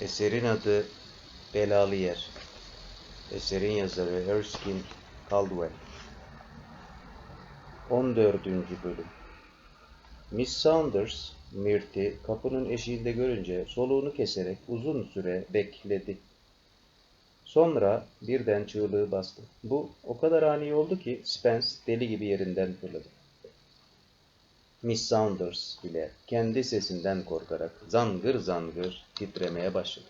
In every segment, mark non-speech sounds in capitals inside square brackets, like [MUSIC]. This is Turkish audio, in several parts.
Eserin adı Belalı Yer. Eserin yazarı Erskine Caldwell. 14. Bölüm Miss Saunders, Mirt'i kapının eşiğinde görünce soluğunu keserek uzun süre bekledi. Sonra birden çığlığı bastı. Bu o kadar ani oldu ki Spence deli gibi yerinden fırladı. Miss Saunders bile kendi sesinden korkarak zangır zangır titremeye başladı.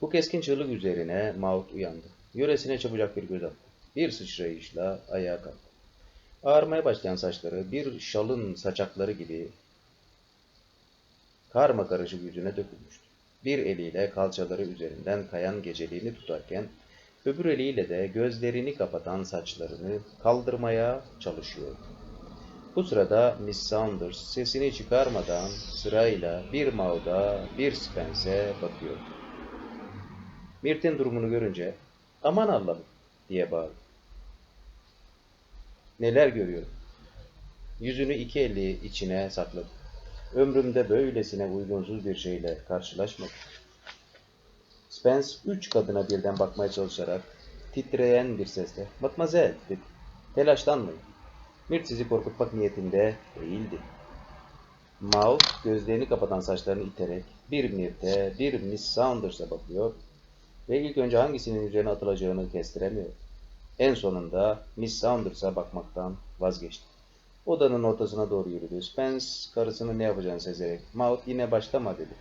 Bu keskin çığlık üzerine Maud uyandı. Yöresine çabucak bir göz attı. Bir sıçrayışla ayağa kalktı. Ağarmaya başlayan saçları bir şalın saçakları gibi karma karışık yüzüne dökülmüştü. Bir eliyle kalçaları üzerinden kayan geceliğini tutarken, öbür eliyle de gözlerini kapatan saçlarını kaldırmaya çalışıyordu. Bu sırada Miss Saunders sesini çıkarmadan sırayla bir Maud'a bir Spence'e bakıyordu. Mirt'in durumunu görünce aman Allah'ım diye bağırdı. Neler görüyorum. Yüzünü iki eli içine sakladı. Ömrümde böylesine uygunsuz bir şeyle karşılaşmadım. Spence üç kadına birden bakmaya çalışarak titreyen bir sesle ''Matmazel'' dedi. ''Telaşlanmayın. Mirt sizi korkutmak niyetinde değildi.'' Maud gözlerini kapatan saçlarını iterek bir Mirt'e bir Miss Saunders'a bakıyor ve ilk önce hangisinin üzerine atılacağını kestiremiyor. En sonunda Miss Saunders'a bakmaktan vazgeçti. Odanın ortasına doğru yürüdü. Spence karısının ne yapacağını sezerek Maud yine başlama dedi.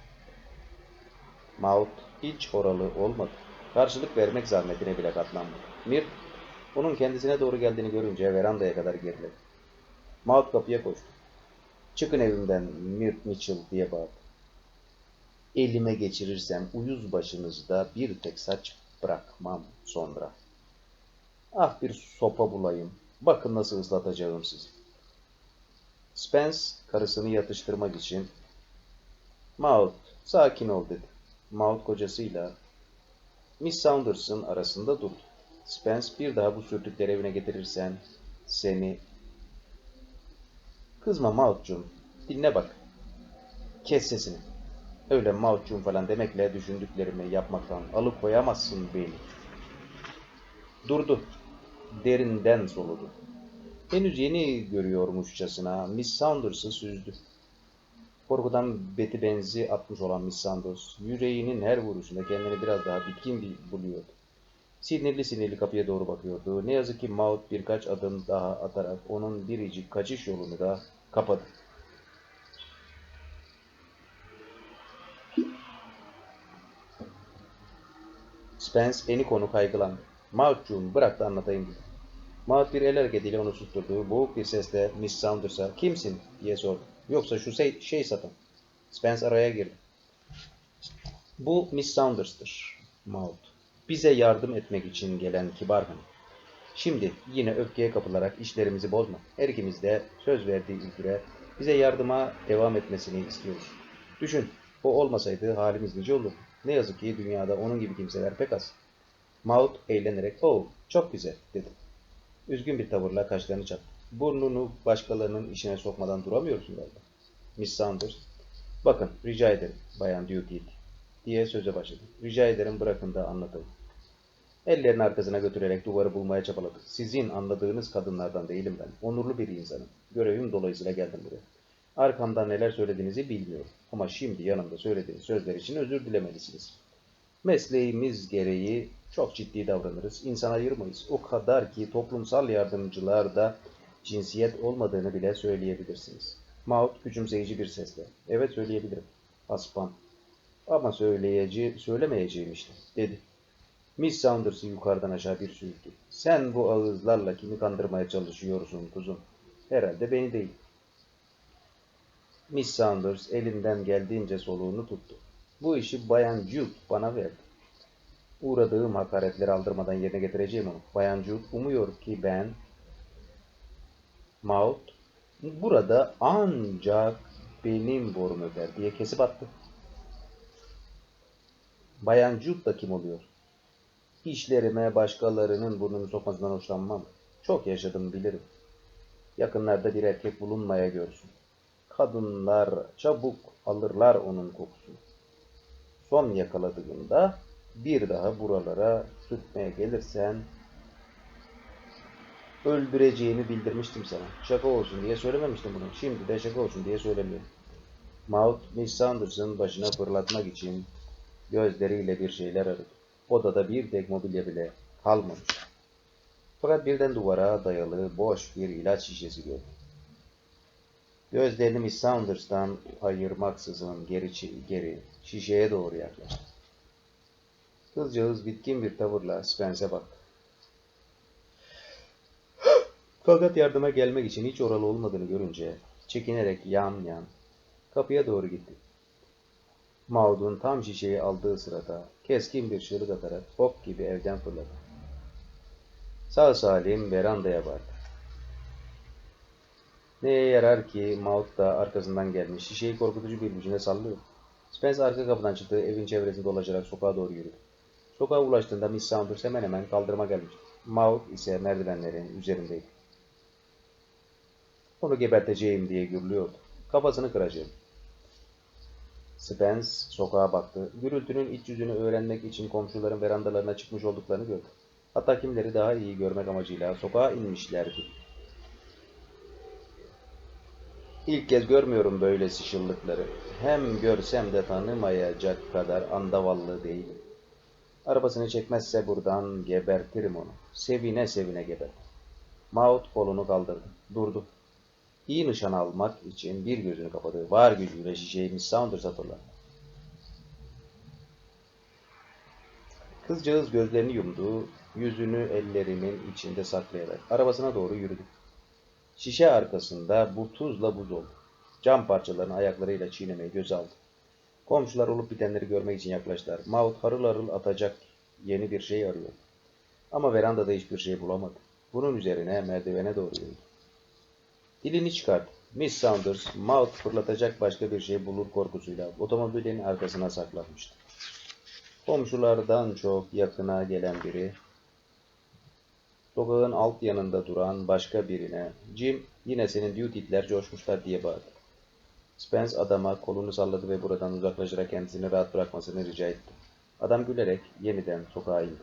Maud hiç oralı olmadı. Karşılık vermek zahmetine bile katlanmadı. Mirt onun kendisine doğru geldiğini görünce verandaya kadar geriledi. Maud kapıya koştu. Çıkın evimden Mirt Mitchell diye bağırdı. Elime geçirirsem uyuz başınızda bir tek saç bırakmam sonra. Ah bir sopa bulayım. Bakın nasıl ıslatacağım sizi. Spence karısını yatıştırmak için Maud sakin ol dedi. Maud kocasıyla Miss Saunders'ın arasında durdu. Spence bir daha bu sürtükleri evine getirirsen seni Kızma Maud'cum. Dinle bak. Kes sesini. Öyle Maud'cum falan demekle düşündüklerimi yapmaktan alıkoyamazsın beni. Durdu. Derinden soludu. Henüz yeni görüyormuşçasına Miss Saunders'ı süzdü. Korkudan beti benzi atmış olan Miss Saunders, yüreğinin her vuruşunda kendini biraz daha bitkin buluyordu. Sinirli sinirli kapıya doğru bakıyordu. Ne yazık ki Maud birkaç adım daha atarak onun biricik kaçış yolunu da kapadı. Spence eni konu kaygılandı. Maud'cum bırak da anlatayım dedi. Maud bir el hareketiyle onu susturdu. Boğuk bir sesle Miss Saunders'a kimsin diye sordu. Yoksa şu şey, şey satan. Spence araya girdi. Bu Miss Saunders'tır. Maud. Bize yardım etmek için gelen kibar hanım. Şimdi yine öfkeye kapılarak işlerimizi bozma. Her ikimiz de söz verdiği üzere bize yardıma devam etmesini istiyoruz. Düşün, o olmasaydı halimiz nice olurdu. Ne yazık ki dünyada onun gibi kimseler pek az. Maud eğlenerek, oh çok güzel dedi. Üzgün bir tavırla kaşlarını çattı. Burnunu başkalarının işine sokmadan duramıyorsun galiba. Miss Saunders, bakın rica ederim Bayan Duty diye söze başladı. Rica ederim bırakın da anlatayım. Ellerini arkasına götürerek duvarı bulmaya çabaladı. Sizin anladığınız kadınlardan değilim ben. Onurlu bir insanım. Görevim dolayısıyla geldim buraya. Arkamdan neler söylediğinizi bilmiyorum. Ama şimdi yanımda söylediğiniz sözler için özür dilemelisiniz. Mesleğimiz gereği çok ciddi davranırız. İnsan ayırmayız. O kadar ki toplumsal yardımcılarda cinsiyet olmadığını bile söyleyebilirsiniz. Maud küçümseyici bir sesle. Evet söyleyebilirim. Aspan. Ama söyleyeci, söylemeyeceğim işte, dedi. Miss Saunders'ı yukarıdan aşağı bir süzdü. Sen bu ağızlarla kimi kandırmaya çalışıyorsun kuzum? Herhalde beni değil. Miss Saunders elinden geldiğince soluğunu tuttu. Bu işi Bayan Jude bana verdi. Uğradığım hakaretleri aldırmadan yerine getireceğim onu. Bayan Jude umuyor ki ben Maud burada ancak benim borum öder diye kesip attı. Bayan Jude da kim oluyor? İşlerime başkalarının burnunu sokmasından hoşlanmam. Çok yaşadım bilirim. Yakınlarda bir erkek bulunmaya görsün. Kadınlar çabuk alırlar onun kokusunu. son yakaladığında bir daha buralara sürtmeye gelirsen öldüreceğimi bildirmiştim sana. Şaka olsun diye söylememiştim bunu. Şimdi de şaka olsun diye söylemiyorum. Maud, Miss Sanders'ın başına fırlatmak için gözleriyle bir şeyler aradı. Odada bir tek mobilya bile kalmamış. Fakat birden duvara dayalı boş bir ilaç şişesi gördü. Gözlerini Saunders'tan ayırmaksızın geri, geri şişeye doğru yaklaştı. Kızcağız bitkin bir tavırla Spence'e baktı. [GASPS] Fakat yardıma gelmek için hiç oralı olmadığını görünce çekinerek yan yan kapıya doğru gitti. Maud'un tam şişeyi aldığı sırada keskin bir çığlık atarak ok gibi evden fırladı. Sağ salim verandaya vardı. Neye yarar ki Maud da arkasından gelmiş şişeyi korkutucu bir gücüne sallıyor. Spence arka kapıdan çıktı evin çevresinde dolaşarak sokağa doğru yürüdü. Sokağa ulaştığında Miss Saunders hemen hemen kaldırıma gelmişti. Maud ise merdivenlerin üzerindeydi. Onu geberteceğim diye gürlüyordu. Kafasını kıracağım. Spence sokağa baktı. Gürültünün iç yüzünü öğrenmek için komşuların verandalarına çıkmış olduklarını gördü. Hatta kimleri daha iyi görmek amacıyla sokağa inmişlerdi. İlk kez görmüyorum böyle şıllıkları. Hem görsem de tanımayacak kadar andavallı değilim. Arabasını çekmezse buradan gebertirim onu. Sevine sevine gebert. Maud kolunu kaldırdı. Durdu. İyi nişan almak için bir gözünü kapadı. Var gücüyle şişeyi Miss Saunders'a fırlattı. Kızcağız gözlerini yumdu. Yüzünü ellerinin içinde saklayarak arabasına doğru yürüdü. Şişe arkasında bu tuzla buz oldu. Cam parçalarını ayaklarıyla çiğnemeyi göze aldı. Komşular olup bitenleri görmek için yaklaştılar. Maud harıl harıl atacak yeni bir şey arıyor. Ama verandada hiçbir şey bulamadı. Bunun üzerine merdivene doğru yürüdü. Dilini çıkardı. Miss Saunders, Maud fırlatacak başka bir şey bulur korkusuyla otomobilin arkasına saklanmıştı. Komşulardan çok yakına gelen biri, sokağın alt yanında duran başka birine, Jim yine senin duty'ler coşmuşlar diye bağırdı. Spence adama kolunu salladı ve buradan uzaklaşarak kendisini rahat bırakmasını rica etti. Adam gülerek yeniden sokağa indi.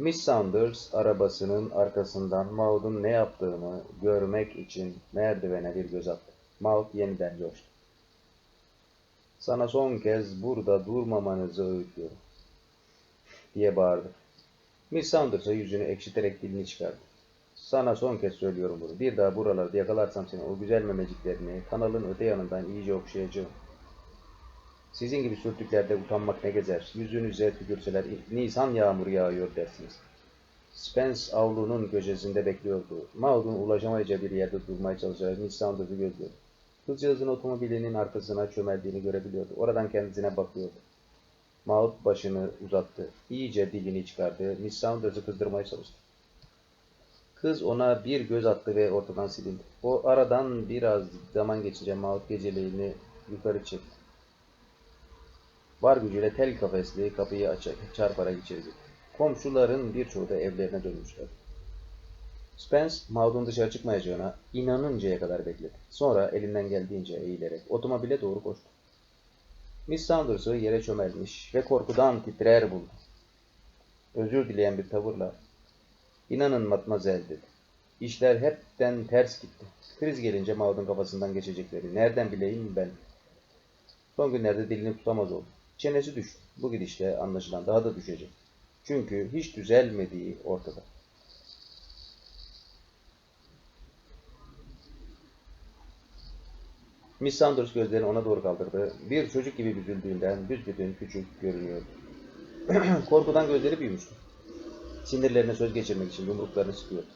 Miss Saunders arabasının arkasından Maud'un ne yaptığını görmek için merdivene bir göz attı. Maud yeniden coştu. Sana son kez burada durmamanızı öğütlüyorum. diye bağırdı. Miss Saunders'a yüzünü ekşiterek dilini çıkardı. Sana son kez söylüyorum bunu. Bir daha buralarda yakalarsam seni o güzel memeciklerini kanalın öte yanından iyice okşayacağım. Sizin gibi sürtüklerde utanmak ne gezer. Yüzünüze tükürseler Nisan yağmuru yağıyor dersiniz. Spence avlunun köşesinde bekliyordu. Maud'un ulaşamayacağı bir yerde durmaya çalışarak Miss Saunders'ı gözlüyordu. Kızcağızın otomobilinin arkasına çömeldiğini görebiliyordu. Oradan kendisine bakıyordu. Maud başını uzattı. İyice dilini çıkardı. Miss Saunders'ı kızdırmaya çalıştı. Kız ona bir göz attı ve ortadan silindi. O aradan biraz zaman geçince Maud geceliğini yukarı çekti. Var gücüyle tel kafesli kapıyı açarak çarparak içeri. Komşuların birçoğu da evlerine dönmüşler. Spence, Maud'un dışarı çıkmayacağına inanıncaya kadar bekledi. Sonra elinden geldiğince eğilerek otomobile doğru koştu. Miss Saunders'ı yere çömelmiş ve korkudan titrer buldu. Özür dileyen bir tavırla, ''İnanın matmazel'' dedi. İşler hepten ters gitti. Kriz gelince Maud'un kafasından geçecekleri nereden bileyim ben. Son günlerde dilini tutamaz oldu. Çenesi düştü. Bu gidişle anlaşılan daha da düşecek. Çünkü hiç düzelmediği ortada. Miss Saunders gözlerini ona doğru kaldırdı. Bir çocuk gibi büzüldüğünden büsbütün küçük görünüyordu. [CLEARS THROAT] Korkudan gözleri büyümüştü. Sinirlerine söz geçirmek için yumruklarını sıkıyordu.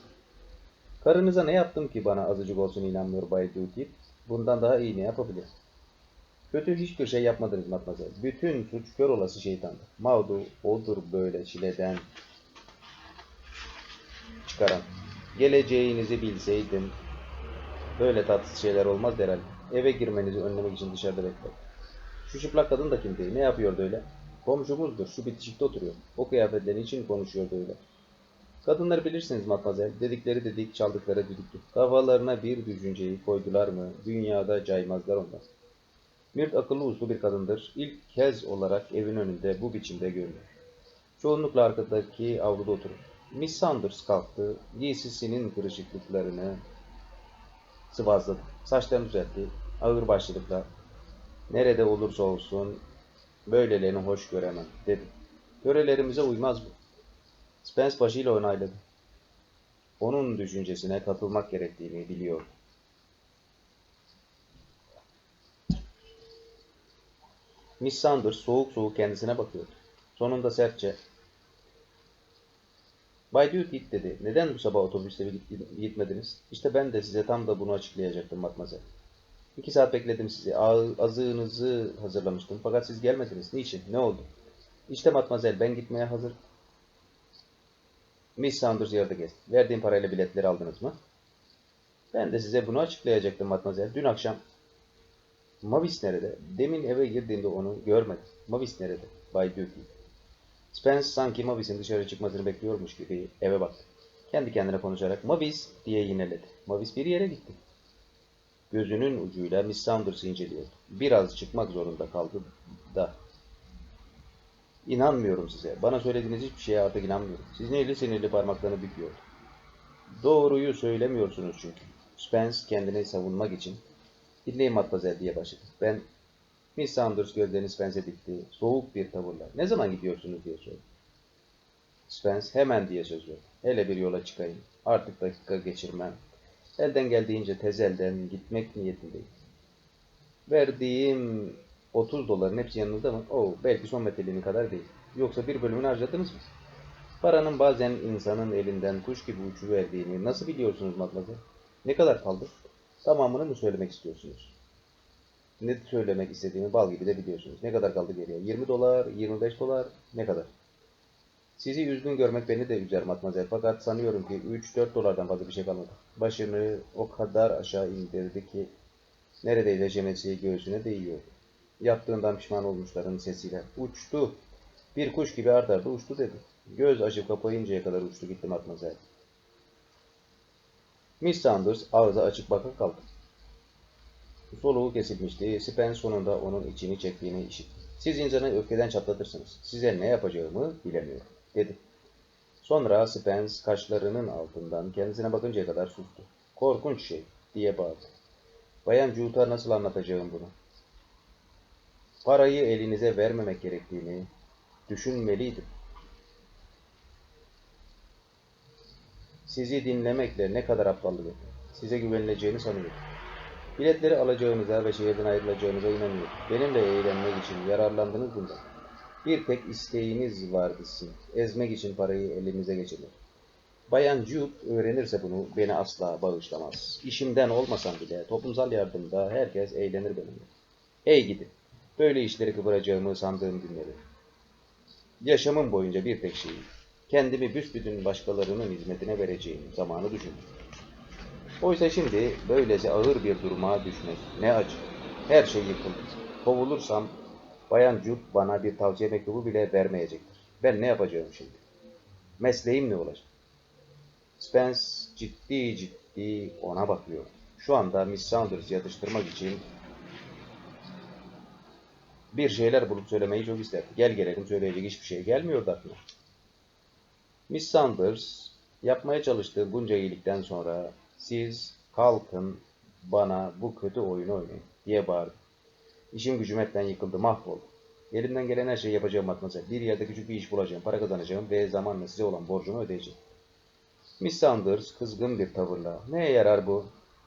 Karınıza ne yaptım ki bana azıcık olsun inanmıyor Bay Duty? Bundan daha iyi ne yapabilir? Kötü hiçbir şey yapmadınız matmazel. Bütün suç kör olası şeytandı. Maudu odur böyle çileden çıkaran. Geleceğinizi bilseydim böyle tatsız şeyler olmaz herhalde. Eve girmenizi önlemek için dışarıda bekler. Şu çıplak kadın da kimdi? Ne yapıyordu öyle? Komşumuzdur. Şu bitişikte oturuyor. O kıyafetleri için konuşuyordu öyle. Kadınları bilirsiniz matmazel. Dedikleri dedik, çaldıkları düdüktü. Kafalarına bir düşünceyi koydular mı dünyada caymazlar onlar. Mirt akıllı uslu bir kadındır. İlk kez olarak evin önünde bu biçimde görünür. Çoğunlukla arkadaki avluda oturur. Miss Saunders kalktı, giysisinin kırışıklıklarını sıvazladı. Saçlarını düzeltti, ağır başlılıkla. Nerede olursa olsun böylelerini hoş göremem, dedi. Törelerimize uymaz bu. Spence başıyla onayladı. Onun düşüncesine katılmak gerektiğini biliyordu. Miss Saunders soğuk soğuk kendisine bakıyordu. Sonunda sertçe Bay Duke dedi. Neden bu sabah otobüste git- gitmediniz? İşte ben de size tam da bunu açıklayacaktım matmazel. İki saat bekledim sizi. Azığınızı hazırlamıştım. Fakat siz gelmediniz. Niçin? Ne oldu? İşte matmazel ben gitmeye hazır. Miss Saunders yarıda geçti. Verdiğim parayla biletleri aldınız mı? Ben de size bunu açıklayacaktım matmazel. Dün akşam Mavis nerede? Demin eve girdiğimde onu görmedim. Mavis nerede? Bay Duke. Spence sanki Mavis'in dışarı çıkmasını bekliyormuş gibi eve baktı. Kendi kendine konuşarak Mavis diye yineledi. Mavis bir yere gitti. Gözünün ucuyla Miss Saunders'ı inceliyordu. Biraz çıkmak zorunda kaldı da. İnanmıyorum size. Bana söylediğiniz hiçbir şeye artık inanmıyorum. Sinirli sinirli parmaklarını büküyordu. Doğruyu söylemiyorsunuz çünkü. Spence kendini savunmak için Dinleyin Matmazel diye başladı. Ben Miss Saunders gözlerini Spence'e dikti. Soğuk bir tavırla. Ne zaman gidiyorsunuz diye sordu. Spence hemen diye söz verdi. Hele bir yola çıkayım. Artık dakika geçirmem. Elden geldiğince tez elden gitmek niyetindeyim. Verdiğim 30 doların hepsi yanınızda mı? Oo, belki son metelinin kadar değil. Yoksa bir bölümünü harcadınız mı? Paranın bazen insanın elinden kuş gibi uçuverdiğini nasıl biliyorsunuz Matmazel? Ne kadar kaldı? Tamamını mı söylemek istiyorsunuz? Ne söylemek istediğimi bal gibi de biliyorsunuz. Ne kadar kaldı geriye? 20 dolar, 25 dolar, ne kadar? Sizi üzgün görmek beni de üzer matmazel. Fakat sanıyorum ki 3-4 dolardan fazla bir şey kalmadı. Başını o kadar aşağı indirdi ki neredeyse çenesi göğsüne değiyordu. Yaptığından pişman olmuşların sesiyle uçtu. Bir kuş gibi ard arda uçtu dedi. Göz açıp kapayıncaya kadar uçtu gitti matmazel. Miss Saunders ağzı açık baka kaldı. Soluğu kesilmişti. Spence sonunda onun içini çektiğini işitti. Siz insanı öfkeden çatlatırsınız. Size ne yapacağımı bilemiyorum, dedi. Sonra Spence kaşlarının altından kendisine bakıncaya kadar sustu. Korkunç şey, diye bağırdı. Bayan Jute'a nasıl anlatacağım bunu? Parayı elinize vermemek gerektiğini düşünmeliydim. Sizi dinlemekle ne kadar aptallık ettim. Size güvenileceğini sanıyorum. Biletleri alacağınıza ve şehirden ayrılacağınıza inanıyorum. Benimle eğlenmek için yararlandınız bundan. Bir tek isteğiniz vardı sizin. Ezmek için parayı elinize geçirmek. Bayan Jude öğrenirse bunu beni asla bağışlamaz. İşimden olmasam bile toplumsal yardımda herkes eğlenir benimle. Ey gidin. Böyle işleri kıvıracağımı sandığım günleri. Yaşamım boyunca bir tek şeyi, kendimi büsbütün başkalarının hizmetine vereceğim zamanı düşündüm. Oysa şimdi böylece ağır bir duruma düşmek ne acı. Her şey yıkıldı. Kovulursam Bayan Jude bana bir tavsiye mektubu bile vermeyecektir. Ben ne yapacağım şimdi? Mesleğim ne olacak? Spence ciddi ciddi ona bakıyor. Şu anda Miss Saunders'ı yatıştırmak için bir şeyler bulup söylemeyi çok isterdi. Gel gelelim söyleyecek hiçbir şey gelmiyordu aklına. Miss Saunders yapmaya çalıştığı bunca iyilikten sonra siz kalkın bana bu kötü oyunu oynayın diye bağırdı. İşim gücüm hepten yıkıldı, mahvoldu. Elimden gelen her şeyi yapacağım matmazel. Bir yerde küçük bir iş bulacağım, para kazanacağım ve zamanla size olan borcumu ödeyeceğim. Miss Saunders kızgın bir tavırla neye yarar bu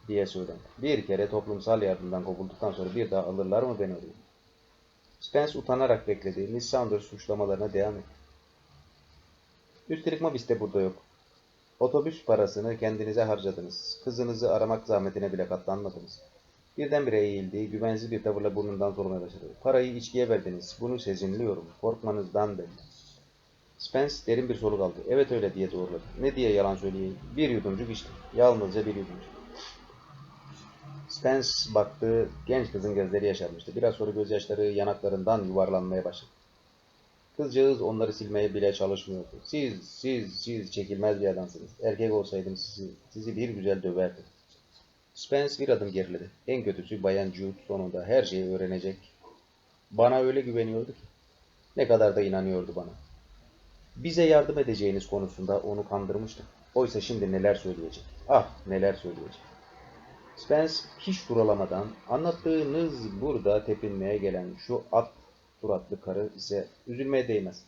diye söylendi. Bir kere toplumsal yardımdan kovulduktan sonra bir daha alırlar mı beni oraya? Spence utanarak bekledi. Miss Saunders suçlamalarına devam etti. Üstelik Mavis de burada yok. Otobüs parasını kendinize harcadınız. Kızınızı aramak zahmetine bile katlanmadınız. Birdenbire eğildi, güvensiz bir tavırla burnundan solmaya başladı. Parayı içkiye verdiniz. Bunu sezinliyorum. Korkmanızdan belli. Spence derin bir soluk aldı. Evet öyle diye doğruladı. Ne diye yalan söyleyeyim? Bir yudumcuk içtim. Yalnızca bir yudumcuk. Spence baktı. Genç kızın gözleri yaşarmıştı. Biraz sonra gözyaşları yanaklarından yuvarlanmaya başladı. Kızcağız onları silmeye bile çalışmıyordu. Siz, siz, siz çekilmez bir adamsınız. Erkek olsaydım sizi, sizi bir güzel döverdim. Spence bir adım geriledi. En kötüsü Bayan Jude sonunda her şeyi öğrenecek. Bana öyle güveniyordu ki. Ne kadar da inanıyordu bana. Bize yardım edeceğiniz konusunda onu kandırmıştım. Oysa şimdi neler söyleyecek. Ah neler söyleyecek. Spence hiç duralamadan anlattığınız burada tepinmeye gelen şu at suratlı karı ise üzülmeye değmez.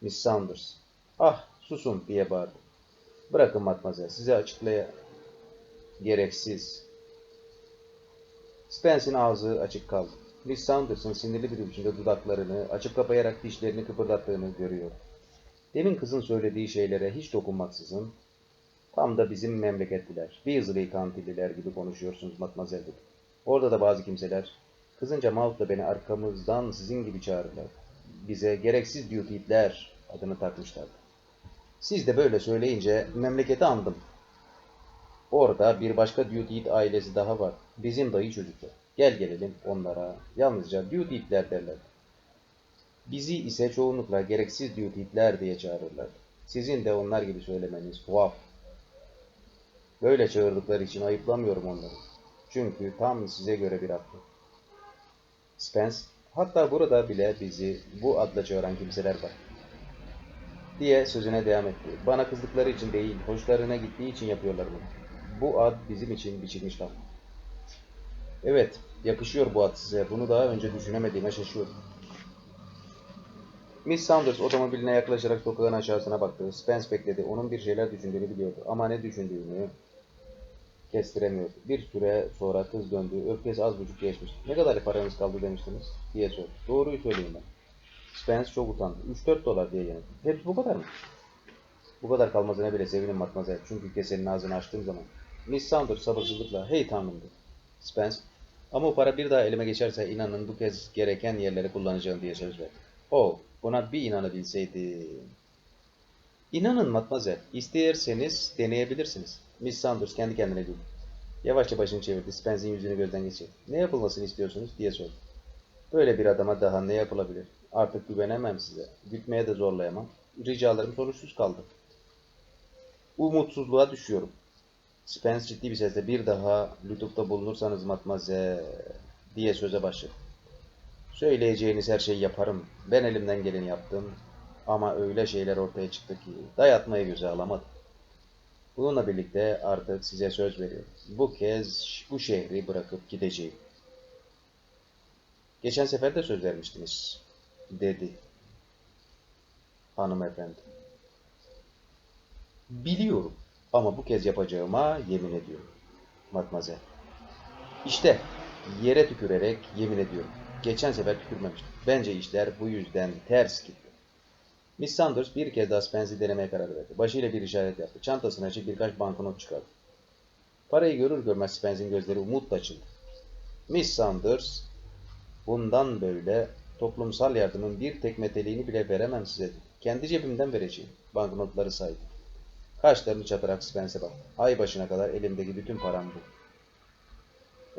Miss Saunders. Ah susun diye bağırdı. Bırakın matmazel size açıklaya gereksiz. Spence'in ağzı açık kaldı. Miss Saunders'ın sinirli bir biçimde dudaklarını açıp kapayarak dişlerini kıpırdattığını görüyor. Demin kızın söylediği şeylere hiç dokunmaksızın tam da bizim memleketliler, Weasley kantililer gibi konuşuyorsunuz matmazel dedi. Orada da bazı kimseler kızınca Maud da beni arkamızdan sizin gibi çağırırlar. Bize gereksiz duty'ler adını takmışlardı. Siz de böyle söyleyince memleketi andım. Orada bir başka Duty ailesi daha var. Bizim dayı çocuklar. Gel gelelim onlara. Yalnızca Duty'ler derler. Bizi ise çoğunlukla gereksiz Duty'ler diye çağırırlar. Sizin de onlar gibi söylemeniz tuhaf. Böyle çağırdıkları için ayıplamıyorum onları. Çünkü tam size göre bir hakkı. Spence, hatta burada bile bizi bu adla çağıran kimseler var diye sözüne devam etti. Bana kızdıkları için değil, hoşlarına gittiği için yapıyorlar bunu. Bu ad bizim için biçilmiş laf. Evet, yakışıyor bu ad size. Bunu daha önce düşünemediğime şaşıyorum. Miss Saunders otomobiline yaklaşarak sokağın aşağısına baktı. Spence bekledi. Onun bir şeyler düşündüğünü biliyordu. Ama ne düşündüğünü kestiremiyordu. Bir süre sonra kız döndü. Öfkesi az buçuk geçmişti. Ne kadar paranız kaldı demiştiniz? diye sordu. Doğruyu söyleyeyim ben. Spence çok utandı. 3-4 dolar diye yanıtladı. Hepsi bu kadar mı? Bu kadar kalmasına bile sevinim matmazel. Çünkü kesenin ağzını açtığım zaman. Miss Saunders sabırsızlıkla hey tanrım. Spence ama o para bir daha elime geçerse inanın bu kez gereken yerleri kullanacağım diye söz verdi. Oh buna bir inanabilseydim. İnanın matmazel. İsterseniz deneyebilirsiniz. Miss Saunders kendi kendine güldü. Yavaşça başını çevirdi. Spence'in yüzünü gözden geçirdi. Ne yapılmasını istiyorsunuz diye sordu. Böyle bir adama daha ne yapılabilir? Artık güvenemem size. Gitmeye de zorlayamam. Ricalarım sonuçsuz kaldı. Umutsuzluğa düşüyorum. Spence ciddi bir sesle bir daha lütufta bulunursanız matmaze diye söze başladı. Söyleyeceğiniz her şeyi yaparım. Ben elimden geleni yaptım. Ama öyle şeyler ortaya çıktı ki dayatmayı göze alamadım. Bununla birlikte artık size söz veriyorum. Bu kez bu şehri bırakıp gideceğim. Geçen sefer de söz vermiştiniz, dedi hanımefendi. Biliyorum ama bu kez yapacağıma yemin ediyorum, matmazel. İşte yere tükürerek yemin ediyorum. Geçen sefer tükürmemiştim. Bence işler bu yüzden ters gitti. Miss Sanders bir kez daha Spence'i denemeye karar verdi. Başıyla bir işaret yaptı. Çantasını açıp birkaç banknot çıkardı. Parayı görür görmez Spence'in gözleri umutla açıldı. Miss Sanders, bundan böyle toplumsal yardımın bir tek meteliğini bile veremem size dedi. Kendi cebimden vereceğim. Banknotları saydı. Kaşlarını çatarak Spence'e baktı. Ay başına kadar elimdeki bütün param bu.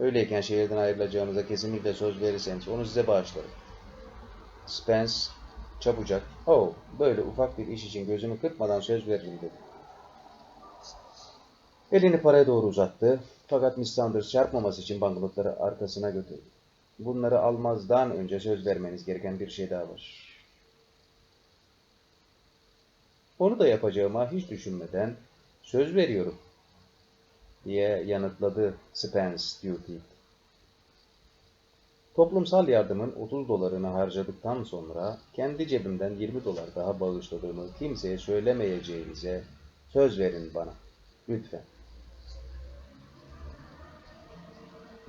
Öyleyken şehirden ayrılacağınıza kesinlikle söz verirseniz onu size bağışlarım. Spence çabucak, oh böyle ufak bir iş için gözümü kırpmadan söz veririm dedi. Elini paraya doğru uzattı. Fakat Miss Sanders çarpmaması için banknotları arkasına götürdü. Bunları almazdan önce söz vermeniz gereken bir şey daha var. Onu da yapacağıma hiç düşünmeden söz veriyorum diye yanıtladı Spence Duty. Toplumsal yardımın 30 dolarını harcadıktan sonra kendi cebimden 20 dolar daha bağışladığımı kimseye söylemeyeceğinize söz verin bana. Lütfen.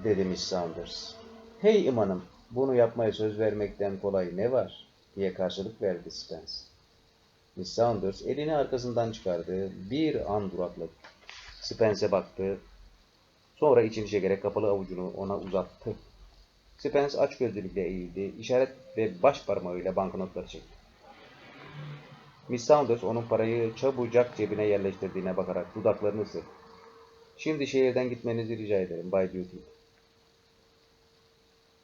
Dedi Miss Saunders. Hey imanım, bunu yapmaya söz vermekten kolay ne var? diye karşılık verdi Spence. Miss Saunders elini arkasından çıkardı. Bir an durakladı. Spence'e baktı. Sonra içini çekerek kapalı avucunu ona uzattı. Spence aç gözlülükle eğildi. İşaret ve baş parmağıyla banknotları çekti. Miss Saunders onun parayı çabucak cebine yerleştirdiğine bakarak dudaklarını ısırdı. Şimdi şehirden gitmenizi rica ederim Bay Duty.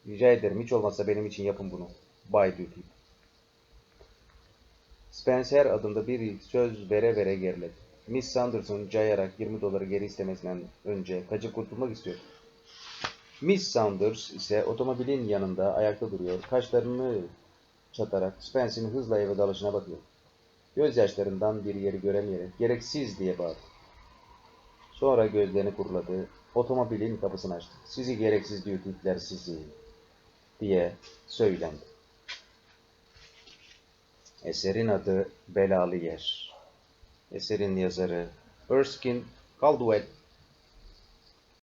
Rica ederim hiç olmazsa benim için yapın bunu. Bay Duty. Spence her adımda bir söz vere vere geriledi. Miss Sanders'ın cayarak 20 doları geri istemesinden önce kaçıp kurtulmak istiyor. Miss Saunders ise otomobilin yanında ayakta duruyor. Kaşlarını çatarak Spence'in hızla eve dalışına bakıyor. Gözyaşlarından bir yeri göremeyerek gereksiz diye bağırdı. Sonra gözlerini kuruladı. Otomobilin kapısını açtı. Sizi gereksiz diyor tipler sizi diye söylendi. Eserin adı Belalı Yer. Eserin yazarı Erskine Caldwell